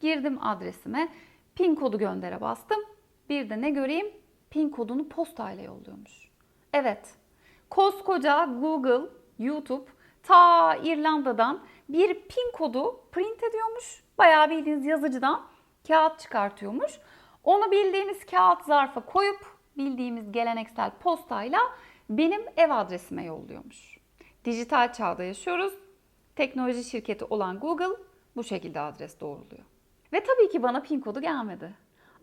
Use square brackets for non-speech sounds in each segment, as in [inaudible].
Girdim adresime. Pin kodu göndere bastım. Bir de ne göreyim? Pin kodunu postayla yolluyormuş. Evet. Koskoca Google, YouTube ta İrlanda'dan bir pin kodu print ediyormuş. Bayağı bildiğiniz yazıcıdan kağıt çıkartıyormuş. Onu bildiğimiz kağıt zarfa koyup bildiğimiz geleneksel postayla benim ev adresime yolluyormuş. Dijital çağda yaşıyoruz. Teknoloji şirketi olan Google bu şekilde adres doğruluyor. Ve tabii ki bana pin kodu gelmedi.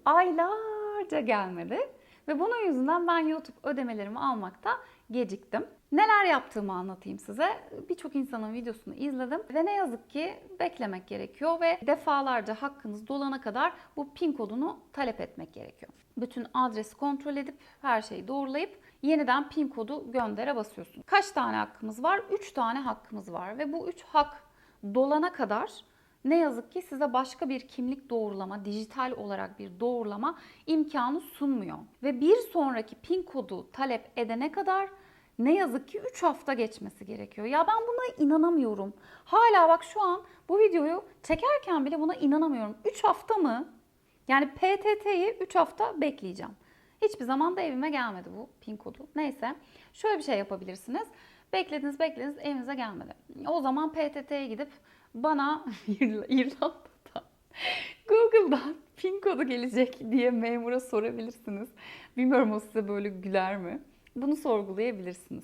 Aylarca gelmedi. Ve bunun yüzünden ben YouTube ödemelerimi almakta geciktim. Neler yaptığımı anlatayım size. Birçok insanın videosunu izledim ve ne yazık ki beklemek gerekiyor ve defalarca hakkınız dolana kadar bu pin kodunu talep etmek gerekiyor. Bütün adresi kontrol edip her şeyi doğrulayıp yeniden pin kodu göndere basıyorsun. Kaç tane hakkımız var? 3 tane hakkımız var ve bu 3 hak dolana kadar ne yazık ki size başka bir kimlik doğrulama, dijital olarak bir doğrulama imkanı sunmuyor. Ve bir sonraki pin kodu talep edene kadar ne yazık ki 3 hafta geçmesi gerekiyor. Ya ben buna inanamıyorum. Hala bak şu an bu videoyu çekerken bile buna inanamıyorum. 3 hafta mı? Yani PTT'yi 3 hafta bekleyeceğim. Hiçbir zaman da evime gelmedi bu pin kodu. Neyse şöyle bir şey yapabilirsiniz. Beklediniz beklediniz evinize gelmedi. O zaman PTT'ye gidip bana [laughs] İrl- İrlanda'dan Google'dan [laughs] pin kodu gelecek diye memura sorabilirsiniz. Bilmiyorum o size böyle güler mi? Bunu sorgulayabilirsiniz.